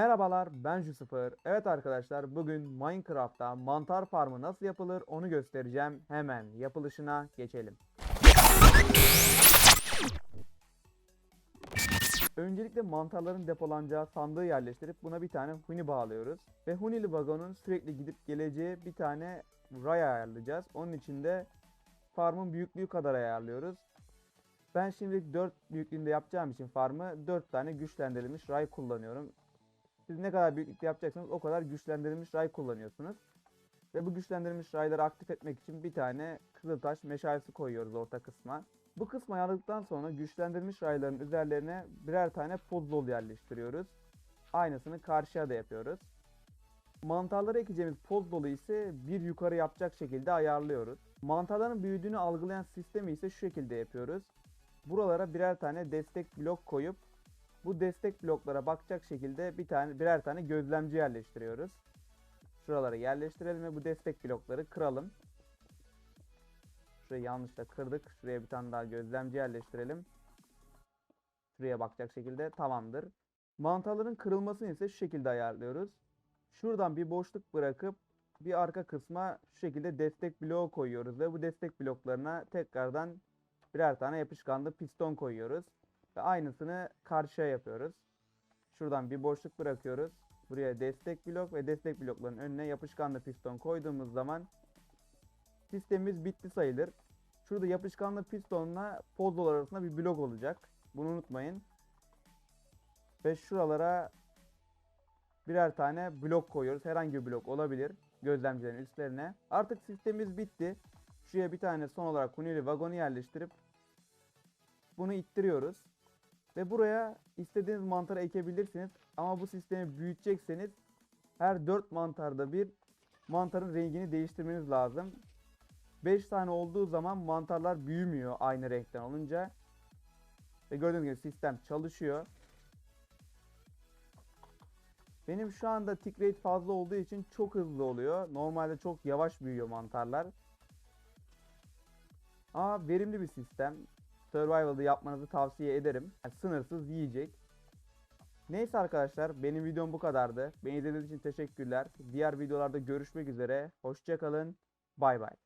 Merhabalar ben Jusifer. Evet arkadaşlar bugün Minecraft'ta mantar farmı nasıl yapılır onu göstereceğim. Hemen yapılışına geçelim. Öncelikle mantarların depolanacağı sandığı yerleştirip buna bir tane huni bağlıyoruz. Ve hunili vagonun sürekli gidip geleceği bir tane ray ayarlayacağız. Onun için de farmın büyüklüğü kadar ayarlıyoruz. Ben şimdi 4 büyüklüğünde yapacağım için farmı 4 tane güçlendirilmiş ray kullanıyorum. Siz ne kadar büyüklükte yapacaksanız o kadar güçlendirilmiş ray kullanıyorsunuz. Ve bu güçlendirilmiş rayları aktif etmek için bir tane kızıltaş meşalesi koyuyoruz orta kısma. Bu kısmı ayarladıktan sonra güçlendirilmiş rayların üzerlerine birer tane puzzle yerleştiriyoruz. Aynısını karşıya da yapıyoruz. Mantarlara ekeceğimiz puzzle'ı ise bir yukarı yapacak şekilde ayarlıyoruz. Mantarların büyüdüğünü algılayan sistemi ise şu şekilde yapıyoruz. Buralara birer tane destek blok koyup bu destek bloklara bakacak şekilde bir tane birer tane gözlemci yerleştiriyoruz. Şuralara yerleştirelim ve bu destek blokları kıralım. Şurayı yanlışla kırdık. Şuraya bir tane daha gözlemci yerleştirelim. Şuraya bakacak şekilde tamamdır. Mantarların kırılmasını ise şu şekilde ayarlıyoruz. Şuradan bir boşluk bırakıp bir arka kısma şu şekilde destek bloğu koyuyoruz ve bu destek bloklarına tekrardan birer tane yapışkanlı piston koyuyoruz. Ve aynısını karşıya yapıyoruz. Şuradan bir boşluk bırakıyoruz. Buraya destek blok ve destek blokların önüne yapışkanlı piston koyduğumuz zaman sistemimiz bitti sayılır. Şurada yapışkanlı pistonla pozdolar arasında bir blok olacak. Bunu unutmayın. Ve şuralara birer tane blok koyuyoruz. Herhangi bir blok olabilir. Gözlemcilerin üstlerine. Artık sistemimiz bitti. Şuraya bir tane son olarak hunili vagonu yerleştirip bunu ittiriyoruz. Ve buraya istediğiniz mantarı ekebilirsiniz. Ama bu sistemi büyütecekseniz her 4 mantarda bir mantarın rengini değiştirmeniz lazım. 5 tane olduğu zaman mantarlar büyümüyor aynı renkten olunca. Ve gördüğünüz gibi sistem çalışıyor. Benim şu anda tick rate fazla olduğu için çok hızlı oluyor. Normalde çok yavaş büyüyor mantarlar. Ama verimli bir sistem. Survival'da yapmanızı tavsiye ederim. Yani sınırsız yiyecek. Neyse arkadaşlar benim videom bu kadardı. Beni izlediğiniz için teşekkürler. Diğer videolarda görüşmek üzere. Hoşçakalın. Bay bay.